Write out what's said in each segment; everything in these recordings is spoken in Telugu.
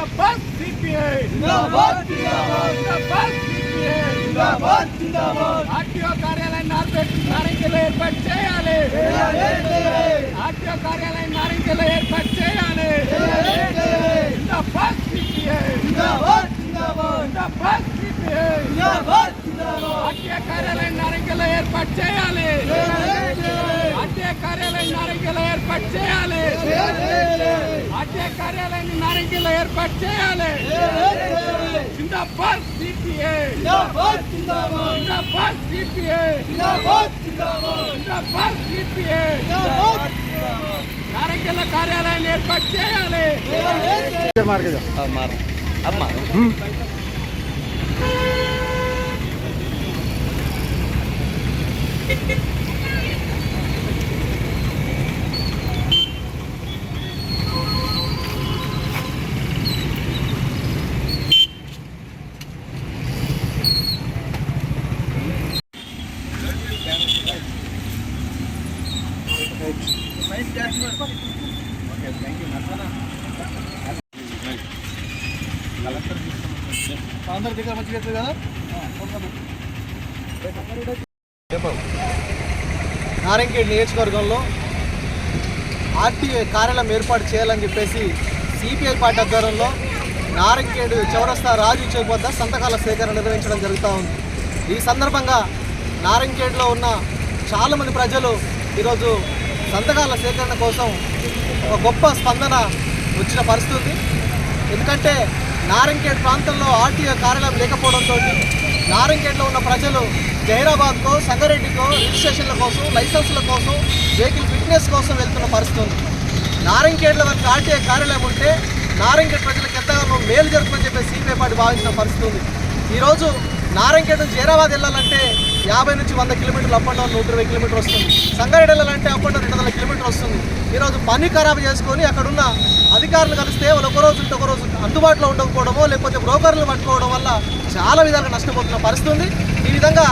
జిందాబాద్ సిపిఐ జిందాబాద్ జిందాబాద్ జిందాబాద్ సిపిఐ జిందాబాద్ జిందాబాద్ ఆర్టీఓ కార్యాలయం నార్పేట నారింజలో ఏర్పాటు చేయాలి. ఆర్టీఓ కార్యాలయం నారింజలో ఏర్పాటు చేయాలి. జిందాబాద్ సిపిఐ జిందాబాద్ జిందాబాద్ జిందాబాద్ సిపిఐ జిందాబాద్ జిందాబాద్ ఆర్టీఓ కార్యాలయం నారింజలో ఏర్పాటు చేయాలి. ఆర్టీఓ కార్యాలయం నారింజలో ఏర్పాటు చేయాలి కార్యాలయాన్ని నారింజలో ఏర్పాటు చేయాలి. జిందాబాద్ సిపిఐ. జిందాబాద్ జిందాబాద్. జిందాబాద్ సిపిఐ. జిందాబాద్ జిందాబాద్. జిందాబాద్ సిపిఐ. జిందాబాద్ నారింజల కార్యాలయాన్ని ఏర్పాటు చేయాలి. అమ్మా. అందరి దగ్గర మంచిగా అవుతుంది కదా నారాయణఖేడ్ నియోజకవర్గంలో ఆర్టీఐ కార్యాలయం ఏర్పాటు చేయాలని చెప్పేసి సిపిఐ పార్టీ ఆధ్వర్యంలో నారాయణఖేడ్ చౌరస్తా రాజు చౌక్ వద్ద సంతకాల సేకరణ నిర్వహించడం జరుగుతూ ఉంది. ఈ సందర్భంగా నారాయణఖేడ్లో ఉన్న చాలామంది ప్రజలు ఈరోజు సంతకాల సేకరణ కోసం ఒక గొప్ప స్పందన వచ్చిన పరిస్థితి. ఎందుకంటే నారంకేట్ ప్రాంతంలో ఆర్టీఓ కార్యాలయం లేకపోవడంతో నారంకేట్లో ఉన్న ప్రజలు జహీరాబాద్కో సంగారెడ్డికో రిజిస్ట్రేషన్ల కోసం లైసెన్స్ల కోసం వెహికల్ ఫిట్నెస్ కోసం వెళ్తున్న పరిస్థితి ఉంది. నారంకేడ్లో ఆర్టీఐ కార్యాలయం ఉంటే నారంకేట్ ప్రజలకు ఎంతగానో మేలు జరుగుతుందని చెప్పి సిపిఐ పార్టీ భావించిన పరిస్థితి ఉంది. ఈరోజు నారంకేట్ నుంచి జైరాబాద్ వెళ్ళాలంటే యాభై నుంచి వంద కిలోమీటర్లు అప్ అండ్ డౌన్ నూట ఇరవై కిలోమీటర్లు వస్తుంది. సంగారెడ్డి అంటే అప్ అండ్ డౌన్ రెండు వందల కిలోమీటర్ వస్తుంది. ఈరోజు పని ఖరాబు చేసుకొని అక్కడున్న అధికారులు కలిస్తే వాళ్ళు ఒక రోజు ఉంటే ఒక రోజు అందుబాటులో ఉండకపోవడమో లేకపోతే బ్రోకర్లు పట్టుకోవడం వల్ల చాలా విధాలుగా నష్టపోతున్న పరిస్థితి ఉంది. ఈ విధంగా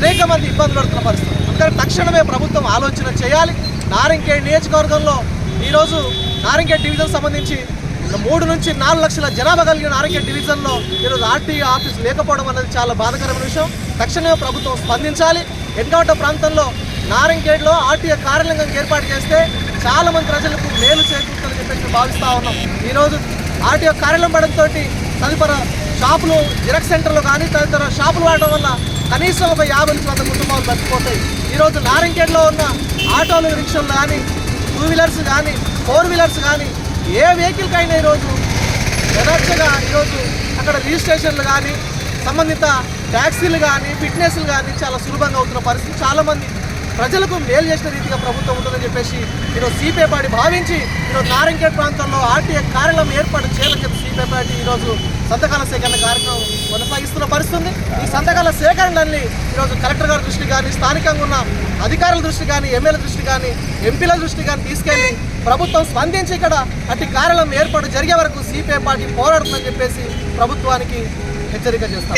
అనేక మంది ఇబ్బందులు పడుతున్న పరిస్థితి అందుకని తక్షణమే ప్రభుత్వం ఆలోచన చేయాలి. నారింకేడ్ నియోజకవర్గంలో ఈరోజు నారింకేడ్ డివిజన్ సంబంధించి మూడు నుంచి నాలుగు లక్షల జనాభా కలిగిన ఆరోగ్య డివిజన్లో ఈరోజు ఆర్టీఓ ఆఫీస్ లేకపోవడం అనేది చాలా బాధకరమైన విషయం. తక్షణమే ప్రభుత్వం స్పందించాలి. ఎన్కౌంటర్ ప్రాంతంలో నారంగేడ్లో ఆర్టీఏ కార్యాలయం ఏర్పాటు చేస్తే చాలా మంది ప్రజలకు మేలు చేకూరుతుందని చెప్పేసి భావిస్తూ ఉన్నాం. ఈరోజు ఆర్టీఓ కార్యాలయం పడంతో తదుపర షాపులు జిరాక్స్ సెంటర్లు కానీ తదితర షాపులు వాడడం వల్ల కనీసం ఒక యాభై నుంచి వంద కుటుంబాలు బతికిపోతాయి. ఈరోజు నారంగేడ్లో ఉన్న ఆటోలు రిక్షాలు కానీ టూ వీలర్స్ కానీ ఫోర్ వీలర్స్ కానీ ఏ వెహికల్కైనా అయినా ఈరోజు యథార్థంగా ఈరోజు అక్కడ రిజిస్ట్రేషన్లు కానీ సంబంధిత ట్యాక్సీలు కానీ ఫిట్నెస్లు కానీ చాలా సులభంగా అవుతున్న పరిస్థితి. చాలామంది ప్రజలకు మేలు చేసిన రీతిగా ప్రభుత్వం ఉంటుందని చెప్పేసి ఈరోజు సీపేపాటి భావించి ఈరోజు నారంకేట్ ప్రాంతంలో ఆర్టీఏ కార్యాలయం ఏర్పాటు చేయాలని చెప్పి సీపేపాటి ఈరోజు సంతకాల సేకరణ కార్యక్రమం కొనసాగిస్తున్న పరిస్థితి ఉంది. ఈ సంతకాల సేకరణలన్నీ ఈరోజు కలెక్టర్ గారి దృష్టి కానీ స్థానికంగా ఉన్న అధికారుల దృష్టి కానీ ఎమ్మెల్యే దృష్టి కానీ ఎంపీల దృష్టి కానీ తీసుకెళ్ళి ప్రభుత్వం స్పందించి ఇక్కడ అట్టి కార్యాలయం ఏర్పాటు జరిగే వరకు సిపిఐ పార్టీ పోరాడుతుందని చెప్పేసి ప్రభుత్వానికి హెచ్చరిక చేస్తాం.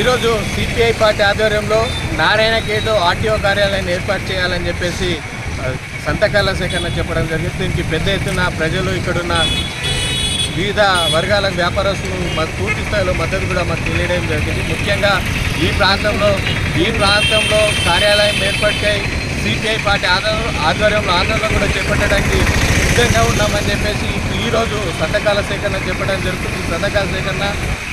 ఈరోజు సిపిఐ పార్టీ ఆధ్వర్యంలో నారాయణ నారాయణఖేడ్లో ఆర్టీఓ కార్యాలయాన్ని ఏర్పాటు చేయాలని చెప్పేసి సంతకాల సేకరణ చెప్పడం జరిగింది. దీనికి పెద్ద ఎత్తున ప్రజలు ఇక్కడున్న వివిధ వర్గాల వ్యాపారస్తులు మాకు పూర్తి స్థాయిలో మద్దతు కూడా మాకు తెలియడం జరిగింది. ముఖ్యంగా ఈ ప్రాంతంలో ఈ ప్రాంతంలో కార్యాలయం ఏర్పడితే సిపిఐ పార్టీ ఆధ్వర్యంలో ఆందోళన కూడా చేపట్టడానికి సిద్ధంగా ఉన్నామని చెప్పేసి ఈరోజు సంతకాల సేకరణ చెప్పడం జరుగుతుంది. ఈ సంతకాల సేకరణ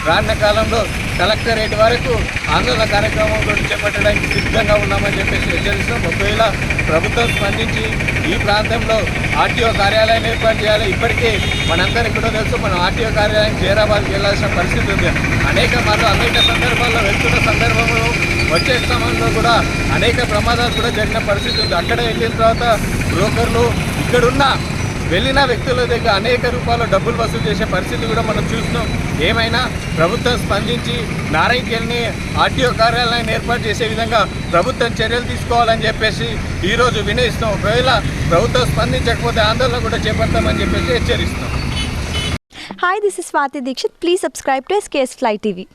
రాన్న కాలంలో కలెక్టరేట్ వరకు ఆందోళన కార్యక్రమం కూడా చేపట్టడానికి సిద్ధంగా ఉన్నామని చెప్పేసి హెచ్చరిస్తాం ఒకవేళ ప్రభుత్వం స్పందించి ఈ ప్రాంతంలో ఆర్టీఓ కార్యాలయం ఏర్పాటు చేయాలి. ఇప్పటికే మనందరికీ కూడా తెలుసు మనం ఆర్టీఓ కార్యాలయం జైరాబాద్కి వెళ్ళాల్సిన పరిస్థితి ఉంది. అనేక మనం అనేక సందర్భాల్లో వెళ్తున్న సందర్భంలో వచ్చే సమయంలో కూడా అనేక ప్రమాదాలు కూడా జరిగిన పరిస్థితి ఉంది. అక్కడ వెళ్ళిన తర్వాత బ్రోకర్లు ఇక్కడున్న వెళ్ళిన వ్యక్తుల దగ్గర అనేక రూపాయల డబ్బులు వసూలు చేసే పరిస్థితి కూడా మనం చూస్తున్నాం. ఏమైనా ప్రభుత్వం స్పందించి నారాయణకెళ్ళని ఆర్టీఓ కార్యాలయాన్ని ఏర్పాటు చేసే విధంగా ప్రభుత్వం చర్యలు తీసుకోవాలని చెప్పేసి ఈరోజు వినయిస్తాం ఒకవేళ ప్రభుత్వం స్పందించకపోతే ఆందోళన కూడా చేపడతామని చెప్పేసి హెచ్చరిస్తాం hi this is Swathi Dikshit please subscribe to SKS fly TV